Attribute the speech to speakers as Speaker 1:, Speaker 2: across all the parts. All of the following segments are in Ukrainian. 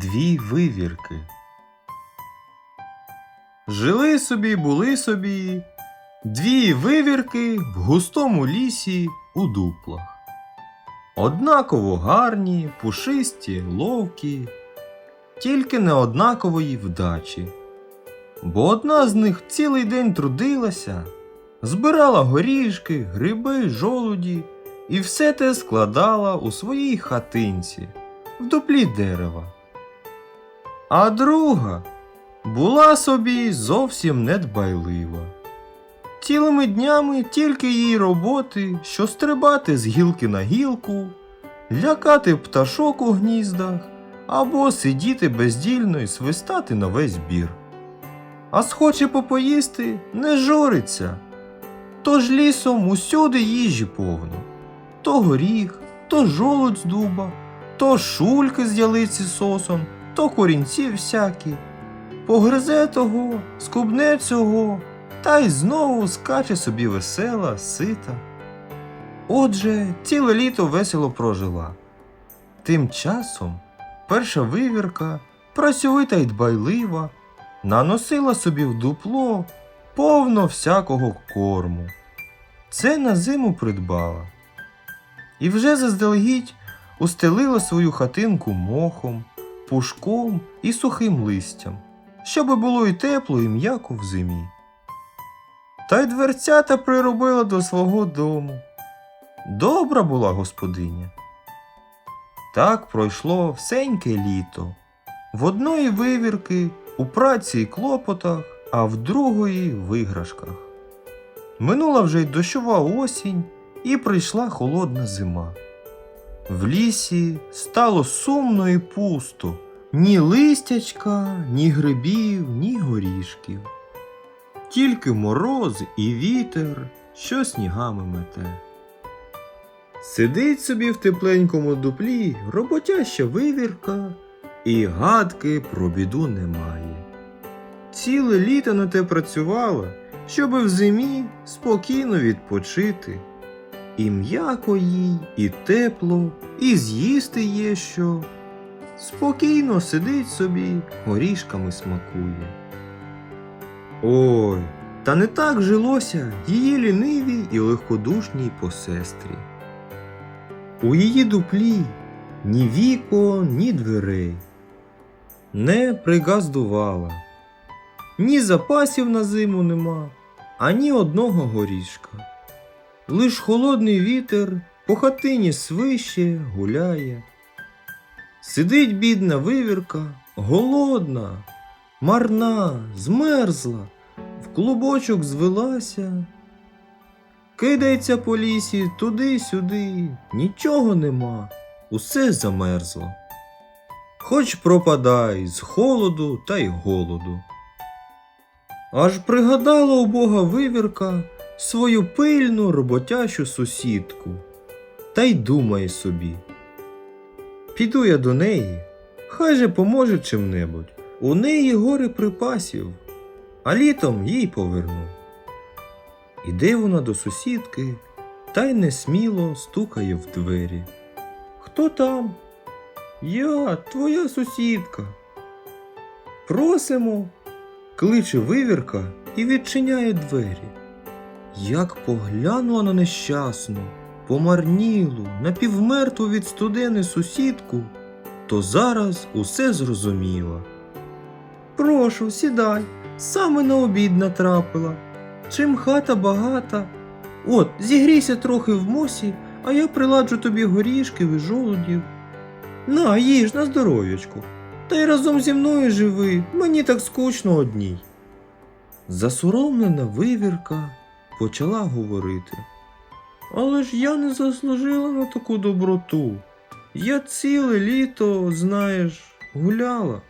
Speaker 1: Дві вивірки. Жили собі, були собі дві вивірки в густому лісі у дуплах. Однаково гарні, пушисті, ловкі, тільки не однакової вдачі. Бо одна з них цілий день трудилася, збирала горішки, гриби, жолуді і все те складала у своїй хатинці в дуплі дерева. А друга була собі зовсім недбайлива. Цілими днями тільки її роботи, що стрибати з гілки на гілку, лякати пташок у гніздах або сидіти бездільно і свистати на весь бір. А схоче попоїсти не жориться. Тож лісом усюди їжі повно. То горіх, то жолудь з дуба, то шульки з ялиці сосом, то корінці всякі. Погризе того, скубне цього, та й знову скаче собі весела, сита. Отже, ціле літо весело прожила. Тим часом перша вивірка, працьовита й дбайлива, наносила собі в дупло повно всякого корму. Це на зиму придбала. І вже заздалегідь устелила свою хатинку мохом, пушком і сухим листям, щоби було і тепло, і м'яко в зимі. Та й дверцята приробила до свого дому. Добра була господиня. Так пройшло всеньке літо. В одної вивірки у праці й клопотах, а в другої виграшках. Минула вже й дощова осінь, і прийшла холодна зима. В лісі стало сумно і пусто, ні листячка, ні грибів, ні горішків. Тільки мороз і вітер, що снігами мете. Сидить собі в тепленькому дуплі роботяща вивірка, і гадки про біду немає. Ціле літо на те працювала, щоби в зимі спокійно відпочити. І м'яко їй, і тепло, і з'їсти є що. Спокійно сидить собі, горішками смакує. Ой, та не так жилося її лінивій і легкодушній посестрі. У її дуплі ні віко, ні дверей. Не пригаздувала. Ні запасів на зиму нема, ані одного горішка. Лиш холодний вітер по хатині свище гуляє. Сидить бідна вивірка, голодна, марна, змерзла, в клубочок звелася. Кидається по лісі туди-сюди, нічого нема, усе замерзло. Хоч пропадай з холоду та й голоду. Аж пригадала убога вивірка свою пильну роботящу сусідку, та й думає собі. Піду я до неї, хай же поможе чим-небудь. У неї гори припасів, а літом їй поверну. Іде вона до сусідки та й несміло стукає в двері. Хто там? Я, твоя сусідка. Просимо, кличе вивірка і відчиняє двері. Як поглянула на нещасну, помарнілу, напівмертву від студени сусідку, то зараз усе зрозуміла. Прошу, сідай, саме на обід натрапила. Чим хата багата. От, зігрійся трохи в мосі, а я приладжу тобі горішків і жолудів. На, їж на здоров'ячку. Та й разом зі мною живи, мені так скучно одній. Засоромлена вивірка почала говорити. Але ж я не заслужила на таку доброту. Я ціле літо, знаєш, гуляла.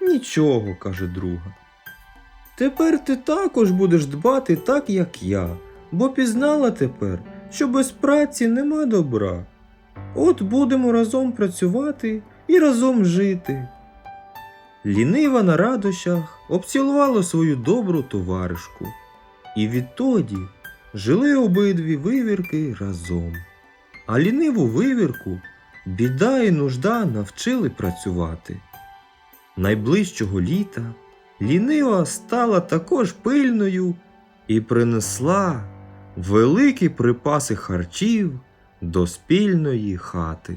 Speaker 1: Нічого, каже друга. Тепер ти також будеш дбати так, як я, бо пізнала тепер, що без праці нема добра. От будемо разом працювати і разом жити. Лінива на радощах обцілувала свою добру товаришку, і відтоді жили обидві вивірки разом. А ліниву вивірку Біда і нужда навчили працювати. Найближчого літа лінива стала також пильною і принесла великі припаси харчів до спільної хати.